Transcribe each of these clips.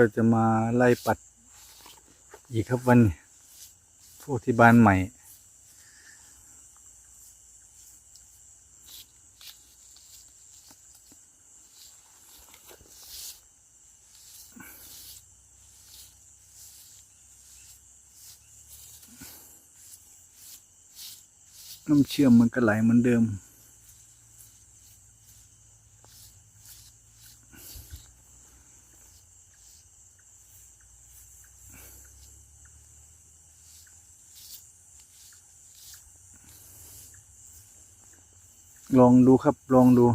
ก็จะมาไล่ปัดอีกครับวันพวกที่บ้านใหม่ น้ำเชื่อมมันก็ไหลเหมือนเดิม ลองดูครับลองดู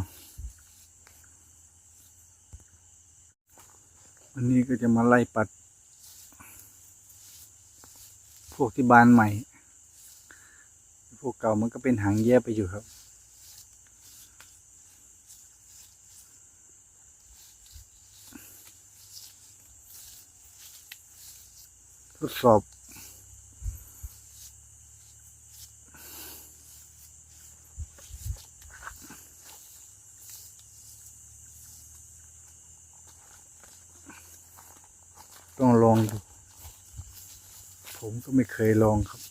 วันนี้ก็จะมาไล่ปัด พวกที่บานใหม่ พวกเก่ามันก็เป็นหางแย่ไปอยู่ครับทดสอบ ต้องลองดู ผมก็ไม่เคยลองครับ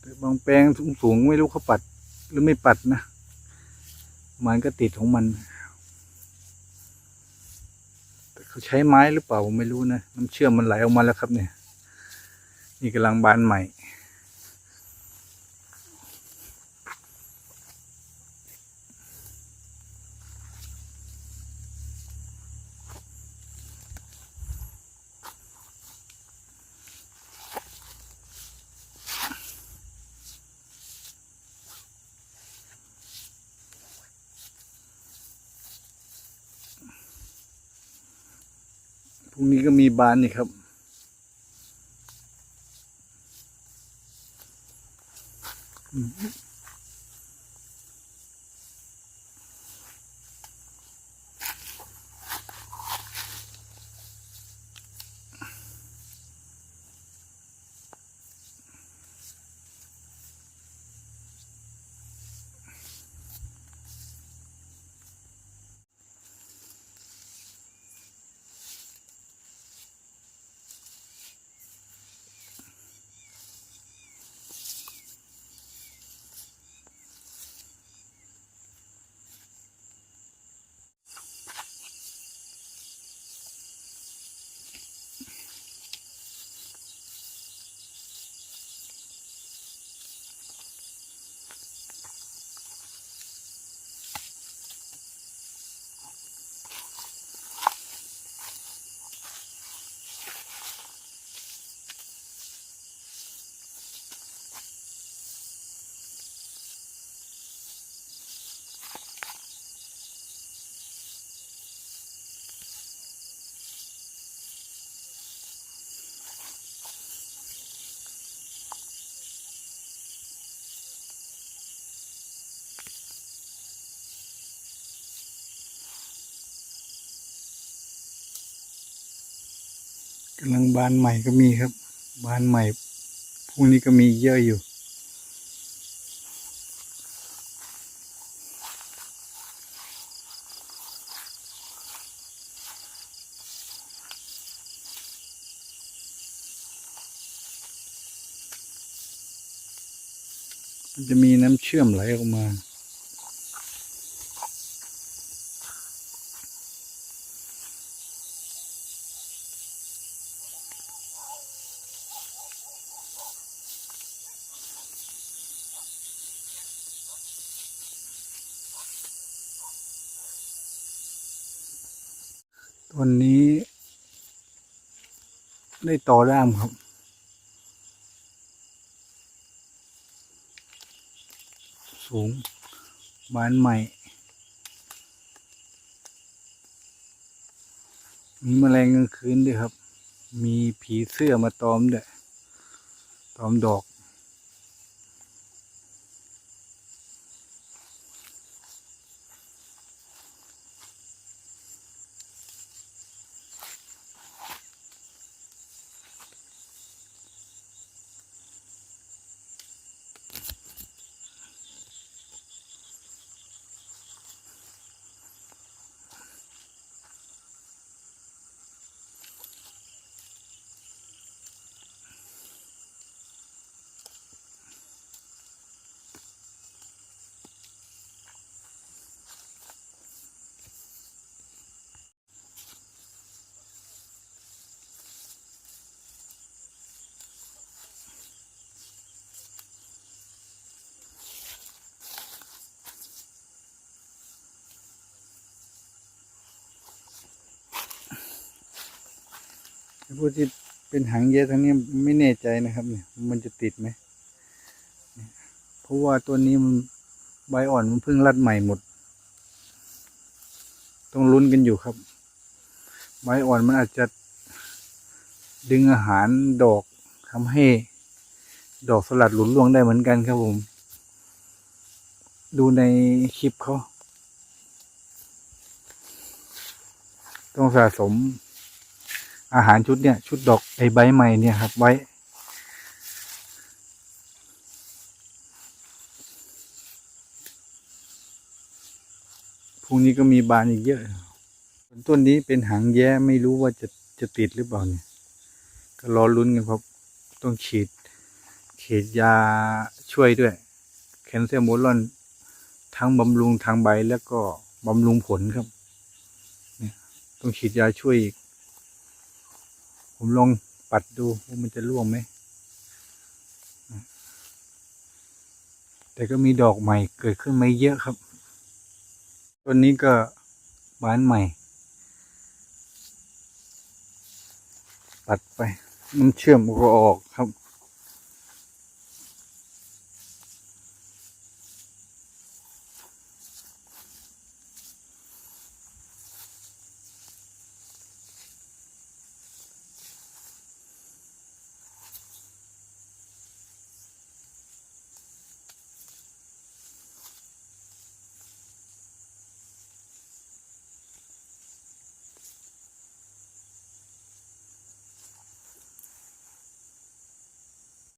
แต่บางแปลงสูงๆไม่รู้เขาปัดหรือไม่ปัดนะ มันก็ติดของมัน แต่เขาใช้ไม้หรือเปล่าผมไม่รู้นะ น้ำเชื่อมมันไหลออกมาแล้วครับเนี่ย นี่กำลังบานใหม่ พรุ่งนี้ก็มีบานนี่ครับ อืม กำลังบานใหม่ก็มีครับ บานใหม่พรุ่งนี้ก็มีเยอะอยู่ จะมีน้ำเชื่อมไหลออกมา วนี้ ได้ต่อด้ามครับ สูงบานใหม่ มีแมลงกลางคืนด้วยครับ มีผีเสื้อมาตอมด้วยตอมดอก พวกที่เป็นหางแย่ทั้งนี้ไม่แน่ใจนะครับ เนี่ย มันจะติดไหมเนี่ยเพราะว่าตัวนี้มันใบอ่อนมันเพิ่งรัดใหม่หมด ต้องลุ้นกันอยู่ครับ ใบอ่อนมันอาจจะดึงอาหารดอกทำให้ ดอกสลัดหลุดร่วงได้เหมือนกันครับผม ดูในคลิปเขา ต้องสะสม อาหารชุดเนี่ย ชุดดอกไอใบใหม่เนี่ยครับไว้ พรุ่งนี้ก็มีบานอีกเยอะ ต้นนี้เป็นหางแย้ไม่รู้ว่าจะจะติดหรือเปล่าเนี่ย ก็รอลุ้นกันครับ ต้องฉีดฉีดยาช่วยด้วยแคนเซียมโมลอนทั้งบำรุงทางใบแล้วก็บำรุงผลครับ ต้องฉีดยาช่วยอีก ผมลองปัดดูว่ามันจะร่วงไหม แต่ก็มีดอกใหม่เกิดขึ้นไม่เยอะครับ ต้นนี้ก็บานใหม่ ปัดไป มันเชื่อมก็ออกครับ